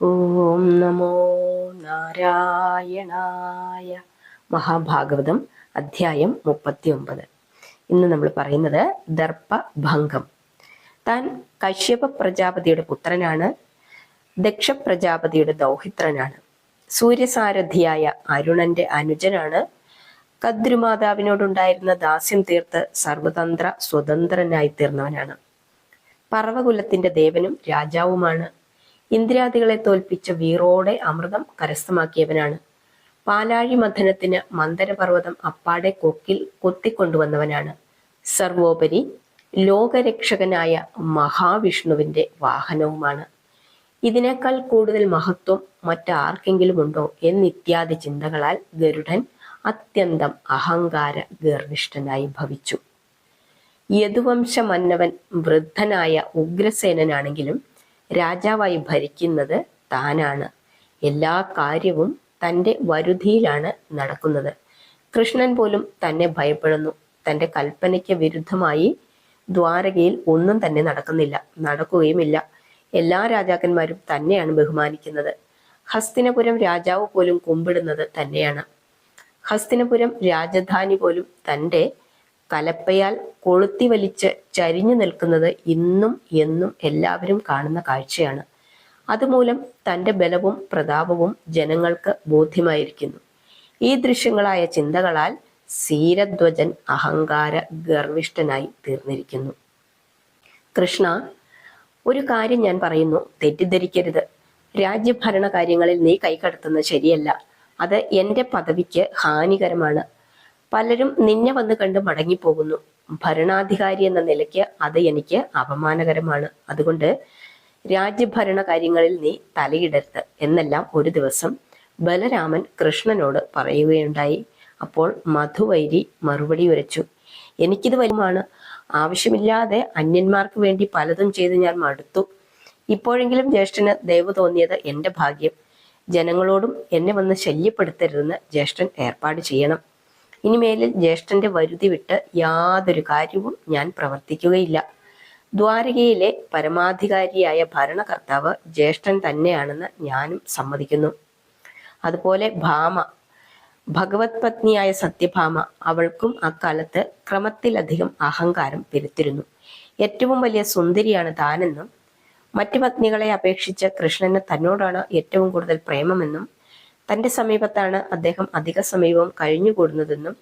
ഓം നമോ നാരായണായ മഹാഭാഗവതം അധ്യായം മുപ്പത്തി ഒമ്പത് ഇന്ന് നമ്മൾ പറയുന്നത് ദർപ്പഭംഗം. താൻ കശ്യപ പ്രജാപതിയുടെ പുത്രനാണ് ദക്ഷ പ്രജാപതിയുടെ ദൗഹിത്രനാണ് സൂര്യസാരഥിയായ അരുണന്റെ അനുജനാണ് കദ്രുമാതാവിനോടുണ്ടായിരുന്ന ദാസ്യം തീർത്ത് സർവതന്ത്ര സ്വതന്ത്രനായി തീർന്നവനാണ്. പർവകുലത്തിന്റെ ദേവനും രാജാവുമാണ്. ഇന്ദ്രാദികളെ തോൽപ്പിച്ച വീറോടെ അമൃതം കരസ്ഥമാക്കിയവനാണ്. പാലാഴി മഥനത്തിന് മന്ദരപർവതം അപ്പാടെ കൊക്കിൽ കൊത്തിക്കൊണ്ടുവന്നവനാണ്. സർവോപരി ലോകരക്ഷകനായ മഹാവിഷ്ണുവിന്റെ വാഹനവുമാണ്. ഇതിനേക്കാൾ കൂടുതൽ മഹത്വം മറ്റാർക്കെങ്കിലും ഉണ്ടോ എന്നിത്യാദി ചിന്തകളാൽ ഗരുഡൻ അത്യന്തം അഹങ്കാര ഗർവിഷ്ഠനായി ഭവിച്ചു. യദുവംശ മന്നവൻ വൃദ്ധനായ ഉഗ്രസേനനാണെങ്കിലും രാജാവായി ഭരിക്കുന്നത് താനാണ്. എല്ലാ കാര്യവും തന്റെ വരുതിയിലാണ് നടക്കുന്നത്. കൃഷ്ണൻ പോലും തന്നെ ഭയപ്പെടുന്നു. തന്റെ കൽപ്പനയ്ക്ക് വിരുദ്ധമായി ദ്വാരകയിൽ ഒന്നും തന്നെ നടക്കുന്നില്ല നടക്കുകയുമില്ല. എല്ലാ രാജാക്കന്മാരും തന്നെയാണ് ബഹുമാനിക്കുന്നത്. ഹസ്തിനപുരം രാജാവ് പോലും കുമ്പിടുന്നത് തന്നെയാണ്. ഹസ്തിനപുരം രാജധാനി പോലും തന്റെ കലപ്പയാൽ കൊളുത്തി വലിച്ച് ചരിഞ്ഞു നിൽക്കുന്നത് ഇന്നും എന്നും എല്ലാവരും കാണുന്ന കാഴ്ചയാണ്. അതുമൂലം തന്റെ ബലവും പ്രതാപവും ജനങ്ങൾക്ക് ബോധ്യമായിരിക്കുന്നു. ഈ ദൃശ്യങ്ങളായ ചിന്തകളാൽ സീരധ്വജൻ അഹങ്കാര ഗർവിഷ്ഠനായി തീർന്നിരിക്കുന്നു. കൃഷ്ണ ഒരു കാര്യം ഞാൻ പറയുന്നു തെറ്റിദ്ധരിക്കരുത്. രാജ്യഭരണ കാര്യങ്ങളിൽ നീ കൈകടത്തുന്നത് ശരിയല്ല. അത് എന്റെ പദവിക്ക് ഹാനികരമാണ്. പലരും നിന്നെ വന്ന് കണ്ട് മടങ്ങിപ്പോകുന്നു. ഭരണാധികാരി എന്ന നിലയ്ക്ക് അത് എനിക്ക് അപമാനകരമാണ്. അതുകൊണ്ട് രാജ്യഭരണ കാര്യങ്ങളിൽ നീ തലയിടരുത് എന്നെല്ലാം ഒരു ദിവസം ബലരാമൻ കൃഷ്ണനോട് പറയുകയുണ്ടായി. അപ്പോൾ മധുവൈരി മറുപടി ഉരച്ചു. എനിക്കിത് വരുമാണ് ആവശ്യമില്ലാതെ അന്യന്മാർക്ക് വേണ്ടി പലതും ചെയ്ത് ഞാൻ മടുത്തു. ഇപ്പോഴെങ്കിലും ജ്യേഷ്ഠന് ദയവ് തോന്നിയത് എന്റെ ഭാഗ്യം. ജനങ്ങളോടും എന്നെ വന്ന് ശല്യപ്പെടുത്തരുതെന്ന് ജ്യേഷ്ഠൻ ഏർപ്പാട് ചെയ്യണം. ഇനിമേലിൽ ജ്യേഷ്ഠന്റെ വരുതി വിട്ട് യാതൊരു കാര്യവും ഞാൻ പ്രവർത്തിക്കുകയില്ല. ദ്വാരകയിലെ പരമാധികാരിയായ ഭരണകർത്താവ് ജ്യേഷ്ഠൻ തന്നെയാണെന്ന് ഞാനും സമ്മതിക്കുന്നു. അതുപോലെ ഭാമ ഭഗവത് പത്നിയായ സത്യഭാമ അവൾക്കും അക്കാലത്ത് ക്രമത്തിലധികം അഹങ്കാരം പെരുത്തിരുന്നു. ഏറ്റവും വലിയ സുന്ദരിയാണ് താനെന്നും മറ്റു പത്നികളെ അപേക്ഷിച്ച് കൃഷ്ണന് തന്നോടാണ് ഏറ്റവും കൂടുതൽ പ്രേമമെന്നും തന്റെ സമീപത്താണ് അദ്ദേഹം അധിക സമീപം കഴിഞ്ഞുകൂടുന്നതെന്നും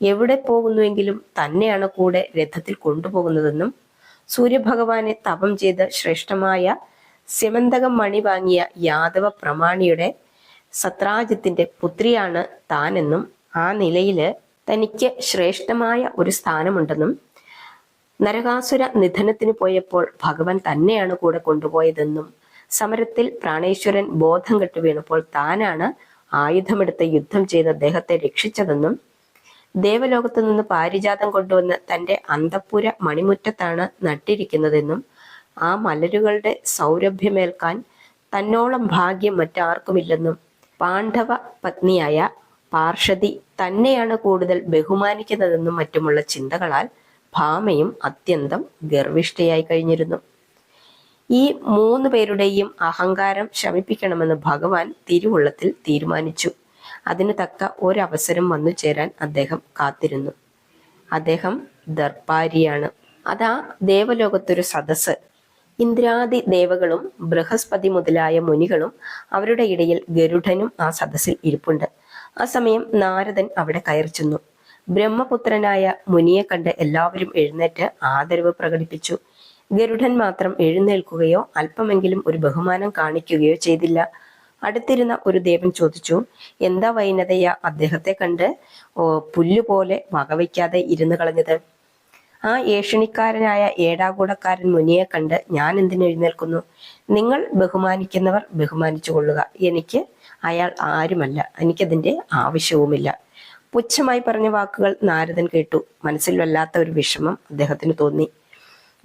എവിടെ പോകുന്നുവെങ്കിലും തന്നെയാണ് കൂടെ രഥത്തിൽ കൊണ്ടുപോകുന്നതെന്നും സൂര്യഭഗവാനെ തപം ചെയ്ത് ശ്രേഷ്ഠമായ സിമന്തകം മണി വാങ്ങിയ യാദവ പ്രമാണിയുടെ സത്രാജിത്തിന്റെ പുത്രിയാണ് താനെന്നും ആ നിലയിൽ തനിക്ക് ശ്രേഷ്ഠമായ ഒരു സ്ഥാനമുണ്ടെന്നും നരകാസുര നിധനത്തിന് പോയപ്പോൾ ഭഗവാൻ തന്നെയാണ് കൂടെ കൊണ്ടുപോയതെന്നും സമരത്തിൽ പ്രാണേശ്വരൻ ബോധം കെട്ടു വീണപ്പോൾ താനാണ് ആയുധമെടുത്ത് യുദ്ധം ചെയ്ത് അദ്ദേഹത്തെ രക്ഷിച്ചതെന്നും ദേവലോകത്തു നിന്ന് പാരിജാതം കൊണ്ടുവന്ന് തന്റെ അന്തപ്പുര മണിമുറ്റത്താണ് നട്ടിരിക്കുന്നതെന്നും ആ മലരുകളുടെ സൗരഭ്യമേൽക്കാൻ തന്നോളം ഭാഗ്യം മറ്റാർക്കുമില്ലെന്നും പാണ്ഡവ പത്നിയായ പാർഷതി തന്നെയാണ് കൂടുതൽ ബഹുമാനിക്കുന്നതെന്നും മറ്റുമുള്ള ചിന്തകളാൽ ഭാമയും അത്യന്തം ഗർവിഷ്ഠയായി കഴിഞ്ഞിരുന്നു. ഈ മൂന്ന് പേരുടെയും അഹങ്കാരം ശമിപ്പിക്കണമെന്ന് ഭഗവാൻ തിരുവുള്ളത്തിൽ തീരുമാനിച്ചു. അതിന് തക്ക ഒരവസരം വന്നു ചേരാൻ അദ്ദേഹം കാത്തിരുന്നു. അദ്ദേഹം ദർപ്പാരിയാണ്. അതാ ദേവലോകത്തൊരു സദസ് ഇന്ദ്രാദി ദേവകളും ബൃഹസ്പതി മുതലായ മുനികളും അവരുടെ ഇടയിൽ ഗരുഡനും ആ സദസ്സിൽ ഇരിപ്പുണ്ട്. ആ സമയം നാരദൻ അവിടെ കയറി ചെന്നു. ബ്രഹ്മപുത്രനായ മുനിയെ കണ്ട് എല്ലാവരും എഴുന്നേറ്റ് ആദരവ് പ്രകടിപ്പിച്ചു. ഗരുഡൻ മാത്രം എഴുന്നേൽക്കുകയോ അല്പമെങ്കിലും ഒരു ബഹുമാനം കാണിക്കുകയോ ചെയ്തില്ല. അടുത്തിരുന്ന ഒരു ദേവൻ ചോദിച്ചു എന്താ വൈനതയ അദ്ദേഹത്തെ കണ്ട് പുല്ലുപോലെ വകവയ്ക്കാതെ ഇരുന്നു കളഞ്ഞത്? ആ ഏഷണിക്കാരനായ ഏടാകൂടക്കാരൻ മുനിയെ കണ്ട് ഞാൻ എന്തിനു എഴുന്നേൽക്കുന്നു? നിങ്ങൾ ബഹുമാനിക്കുന്നവർ ബഹുമാനിച്ചു കൊള്ളുക. എനിക്ക് അയാൾ ആരുമല്ല. എനിക്കതിന്റെ ആവശ്യവുമില്ല. പുച്ഛമായി പറഞ്ഞ വാക്കുകൾ നാരദൻ കേട്ടു. മനസ്സിൽ വല്ലാത്ത ഒരു വിഷമം അദ്ദേഹത്തിന് തോന്നി.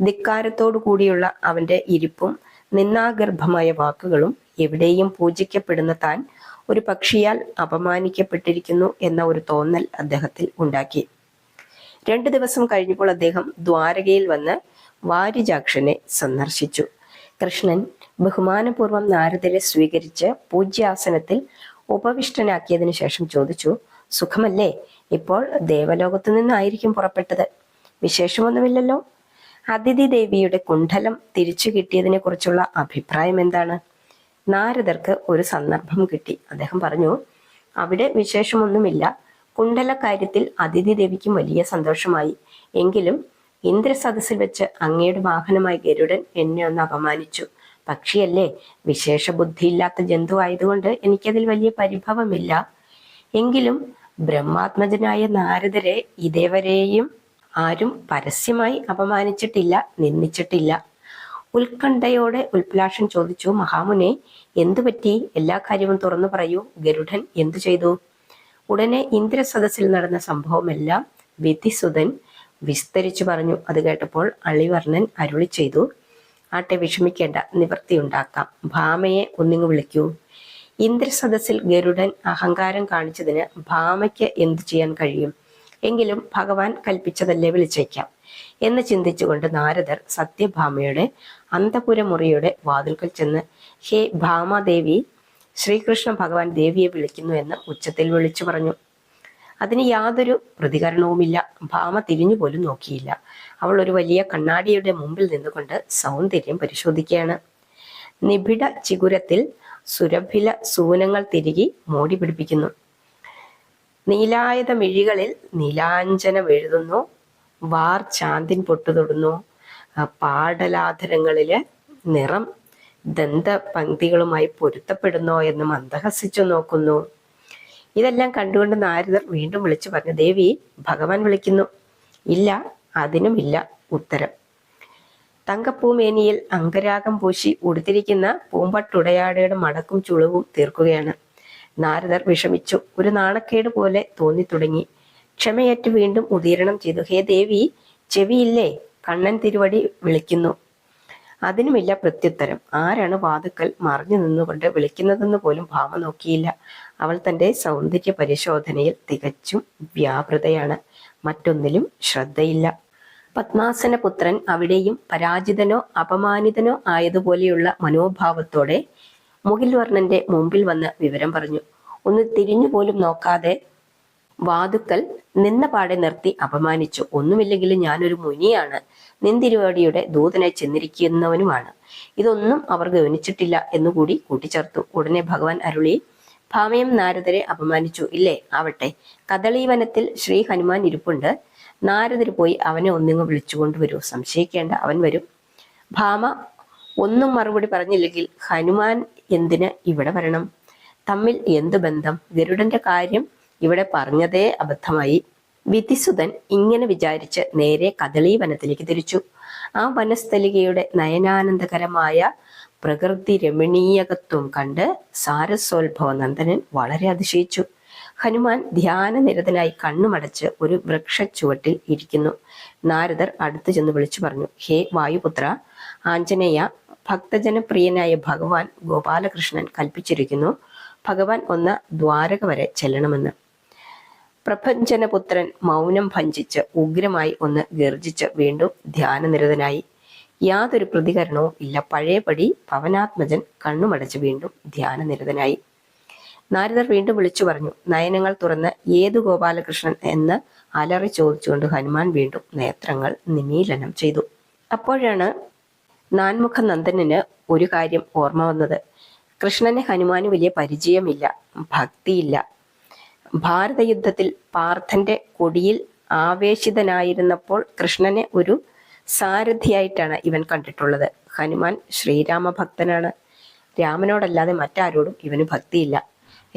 ധിക്കാരത്തോടു കൂടിയുള്ള അവന്റെ ഇരിപ്പും നിന്നാഗർഭമായ വാക്കുകളും എവിടെയും പൂജിക്കപ്പെടുന്ന താൻ ഒരു പക്ഷിയാൽ അപമാനിക്കപ്പെട്ടിരിക്കുന്നു എന്ന ഒരു തോന്നൽ അദ്ദേഹത്തിൽ ഉണ്ടാക്കി. രണ്ടു ദിവസം കഴിഞ്ഞപ്പോൾ അദ്ദേഹം ദ്വാരകയിൽ വന്ന് വാരിജാക്ഷനെ സന്ദർശിച്ചു. കൃഷ്ണൻ ബഹുമാനപൂർവം നാരദരെ സ്വീകരിച്ച് പൂജ്യാസനത്തിൽ ഉപവിഷ്ടനാക്കിയതിനു ശേഷം ചോദിച്ചു സുഖമല്ലേ? ഇപ്പോൾ ദേവലോകത്തു നിന്നായിരിക്കും പുറപ്പെട്ടത്. വിശേഷമൊന്നുമില്ലല്ലോ? അതിഥി ദേവിയുടെ കുണ്ഡലം തിരിച്ചു കിട്ടിയതിനെ കുറിച്ചുള്ള അഭിപ്രായം എന്താണ്? നാരദർക്ക് ഒരു സന്ദർഭം കിട്ടി. അദ്ദേഹം പറഞ്ഞു അവിടെ വിശേഷമൊന്നുമില്ല. കുണ്ഡല കാര്യത്തിൽ അതിഥി ദേവിക്കും വലിയ സന്തോഷമായി. എങ്കിലും ഇന്ദ്രസദസ്സിൽ വെച്ച് അങ്ങയുടെ വാഹനമായി ഗരുഡൻ എന്നെ ഒന്ന് അപമാനിച്ചു. പക്ഷിയല്ലേ വിശേഷ ബുദ്ധിയില്ലാത്ത ജന്തു ആയതുകൊണ്ട് എനിക്കതിൽ വലിയ പരിഭവമില്ല. എങ്കിലും ബ്രഹ്മാത്മജനായ നാരദരെ ഇതേവരെയും ആരും പരസ്യമായി അപമാനിച്ചിട്ടില്ല നിന്ദിച്ചിട്ടില്ല. ഉത്കണ്ഠയോടെ ഉൽപ്ലാഷൻ ചോദിച്ചു മഹാമുനെ എന്തു പറ്റി? എല്ലാ കാര്യവും തുറന്നു പറയൂ. ഗരുഡൻ എന്തു ചെയ്തു? ഉടനെ ഇന്ദ്ര സദസ്സിൽ നടന്ന സംഭവമെല്ലാം വിധിസുതൻ വിസ്തരിച്ചു പറഞ്ഞു. അത് കേട്ടപ്പോൾ അളിവർണൻ അരുളി ചെയ്തു ആട്ടെ വിഷമിക്കേണ്ട. നിവൃത്തിയുണ്ടാക്കാം ഭാമയെ ഒന്നിങ്ങു വിളിക്കൂ. ഇന്ദ്ര സദസ്സിൽ ഗരുഡൻ അഹങ്കാരം കാണിച്ചതിന് ഭാമയ്ക്ക് എന്തു ചെയ്യാൻ കഴിയും? എങ്കിലും ഭഗവാൻ കൽപ്പിച്ചതല്ലേ വിളിച്ചേക്കാം എന്ന് ചിന്തിച്ചുകൊണ്ട് നാരദർ സത്യഭാമയുടെ അന്തപുരമുറിയുടെ വാതിൽക്കൽ ചെന്ന് ഹേ ഭാമദേവി ശ്രീകൃഷ്ണ ഭഗവാൻ ദേവിയെ വിളിക്കുന്നു എന്ന് ഉച്ചത്തിൽ വിളിച്ചു പറഞ്ഞു. അതിന് യാതൊരു പ്രതികരണവുമില്ല. ഭാമ തിരിഞ്ഞു പോലും നോക്കിയില്ല. അവൾ ഒരു വലിയ കണ്ണാടിയുടെ മുമ്പിൽ നിന്നുകൊണ്ട് സൗന്ദര്യം പരിശോധിക്കുകയാണ്. നിബിഡ ചിഗുരത്തിൽ സുരഭില സൂനങ്ങൾ തിരികെ മോടി പിടിപ്പിക്കുന്നു. നീലായത മിഴികളിൽ നീലാഞ്ചനം എഴുതുന്നു വാർ ചാന്തിൻ പൊട്ടുതൊടുന്നു പാടലാധരങ്ങളിൽ നിറം ദന്ത പങ്ക്തികളുമായി പൊരുത്തപ്പെടുന്നോ എന്ന് മന്ദഹസിച്ചു നോക്കുന്നു. ഇതെല്ലാം കണ്ടുകൊണ്ട് നാരദർ വീണ്ടും വിളിച്ചു പറഞ്ഞു ദേവി ഭഗവാൻ വിളിക്കുന്നു. ഇല്ല അതിനുമില്ല ഉത്തരം. തങ്കപ്പൂമേനിയിൽ അങ്കരാഗം പൂശി ഉടുത്തിരിക്കുന്ന പൂമ്പട്ടുടയാടയുടെ മടക്കും ചുളിവും തീർക്കുകയാണ്. നാരദർ വിഷമിച്ചു. ഒരു നാണക്കേട് പോലെ തോന്നി തുടങ്ങി. ക്ഷമയേറ്റ് വീണ്ടും ഉദീരണം ചെയ്തു. ഹേ ദേവി ചെവിയില്ലേ? കണ്ണൻ തിരുവടി വിളിക്കുന്നു. അതിനുമില്ല പ്രത്യുത്തരം. ആരാണ് വാതുക്കൽ മറിഞ്ഞു നിന്നുകൊണ്ട് വിളിക്കുന്നതെന്ന് പോലും ഭാമ നോക്കിയില്ല. അവൾ തന്റെ സൗന്ദര്യ പരിശോധനയിൽ തികച്ചും വ്യാപൃതയാണ്. മറ്റൊന്നിലും ശ്രദ്ധയില്ല. പത്മാസന പുത്രൻ അവിടെയും പരാജിതനോ അപമാനിതനോ ആയതുപോലെയുള്ള മനോഭാവത്തോടെ മുകിൽ വർണന്റെ മുമ്പിൽ വന്ന് വിവരം പറഞ്ഞു. ഒന്ന് തിരിഞ്ഞു പോലും നോക്കാതെ വാതുക്കൽ നിന്ന പാടെ നിർത്തി അപമാനിച്ചു. ഒന്നുമില്ലെങ്കിലും ഞാനൊരു മുനിയാണ്. നിന്തിരുവാടിയുടെ ദൂതനെ ചെന്നിരിക്കുന്നവനുമാണ്. ഇതൊന്നും അവർ ഗവനിച്ചിട്ടില്ല എന്നുകൂടി കൂട്ടിച്ചേർത്തു. ഉടനെ ഭഗവാൻ അരുളി ഭാമയം നാരദരെ അപമാനിച്ചു. ഇല്ലേ? ആവട്ടെ. കദളീവനത്തിൽ ശ്രീ ഹനുമാൻ ഇരിപ്പുണ്ട്. നാരദർ പോയി അവനെ ഒന്നിങ്ങ് വിളിച്ചുകൊണ്ടുവരൂ സംശയിക്കേണ്ട. അവൻ വരും. ഭാമ ഒന്നും മറുപടി പറഞ്ഞില്ലെങ്കിൽ ഹനുമാൻ എന്തിന് ഇവിടെ വരണം? തമ്മിൽ എന്ത് ബന്ധം? ഗരുഡന്റെ കാര്യം ഇവിടെ പറഞ്ഞതേ അബദ്ധമായി. വിധിസുതൻ ഇങ്ങനെ വിചാരിച്ച് നേരെ കദളി വനത്തിലേക്ക് തിരിച്ചു. ആ വനസ്ഥലികയുടെ നയനാനന്ദകരമായ പ്രകൃതി രമണീയകത്വം കണ്ട് സാരസോത്ഭവ നന്ദനൻ വളരെ അതിശയിച്ചു. ഹനുമാൻ ധ്യാനനിരതനായി കണ്ണുമടച്ച് ഒരു വൃക്ഷച്ചുവട്ടിൽ ഇരിക്കുന്നു. നാരദർ അടുത്തു ചെന്ന് വിളിച്ചു പറഞ്ഞു ഹേ വായുപുത്ര ആഞ്ജനേയ ഭക്തജനപ്രിയനായ ഭഗവാൻ ഗോപാലകൃഷ്ണൻ കൽപ്പിച്ചിരിക്കുന്നു. ഭഗവാൻ ഒന്ന് ദ്വാരക വരെ ചെല്ലണമെന്ന്. പ്രപഞ്ചനപുത്രൻ മൗനം ഭഞ്ചിച്ച് ഉഗ്രമായി ഒന്ന് ഗർജിച്ച് വീണ്ടും ധ്യാനനിരതനായി. യാതൊരു പ്രതികരണവും ഇല്ല. പഴയപടി പവനാത്മജൻ കണ്ണുമടച്ച് വീണ്ടും ധ്യാനനിരതനായി. നാരദർ വീണ്ടും വിളിച്ചു പറഞ്ഞു നയനങ്ങൾ തുറന്ന് ഏതു ഗോപാലകൃഷ്ണൻ എന്ന് അലറി ചോദിച്ചുകൊണ്ട് ഹനുമാൻ വീണ്ടും നേത്രങ്ങൾ നിമീലനം ചെയ്തു. അപ്പോഴാണ് നാൻമുഖ നന്ദനന് ഒരു കാര്യം ഓർമ്മ വന്നത്. കൃഷ്ണന് ഹനുമാന് വലിയ പരിചയമില്ല ഭക്തിയില്ല. ഭാരതയുദ്ധത്തിൽ പാർത്ഥന്റെ കൊടിയിൽ ആവേശിതനായിരുന്നപ്പോൾ കൃഷ്ണനെ ഒരു സാരഥിയായിട്ടാണ് ഇവൻ കണ്ടിട്ടുള്ളത്. ഹനുമാൻ ശ്രീരാമ ഭക്തനാണ് രാമനോടല്ലാതെ മറ്റാരോടും ഇവന് ഭക്തിയില്ല.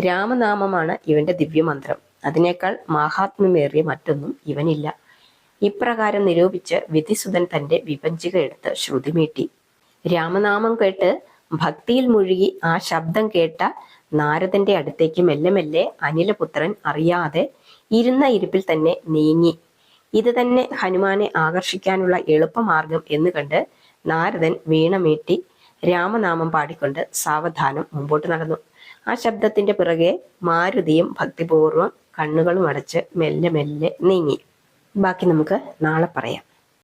രാമനാമമാണ് ഇവന്റെ ദിവ്യമന്ത്രം. അതിനേക്കാൾ മാഹാത്മ്യമേറിയ മറ്റൊന്നും ഇവനില്ല. ഇപ്രകാരം നിരൂപിച്ച് വിധിസുതൻ തന്റെ വിഭജിക എടുത്ത് ശ്രുതിമീട്ടി രാമനാമം കേട്ട് ഭക്തിയിൽ മുഴുകി ആ ശബ്ദം കേട്ട നാരദന്റെ അടുത്തേക്ക് മെല്ലെ മെല്ലെ അനിലപുത്രൻ അറിയാതെ ഇരുന്ന ഇരിപ്പിൽ തന്നെ നീങ്ങി. ഇത് തന്നെ ഹനുമാനെ ആകർഷിക്കാനുള്ള എളുപ്പമാർഗം എന്ന് കണ്ട് നാരദൻ വീണമീട്ടി രാമനാമം പാടിക്കൊണ്ട് സാവധാനം മുമ്പോട്ട് നടന്നു. ആ ശബ്ദത്തിന്റെ പിറകെ മാരുതിയും ഭക്തിപൂർവം കണ്ണുകളും അടച്ച് മെല്ലെ മെല്ലെ നീങ്ങി. ബാക്കി നമുക്ക് നാളെ പറയാം.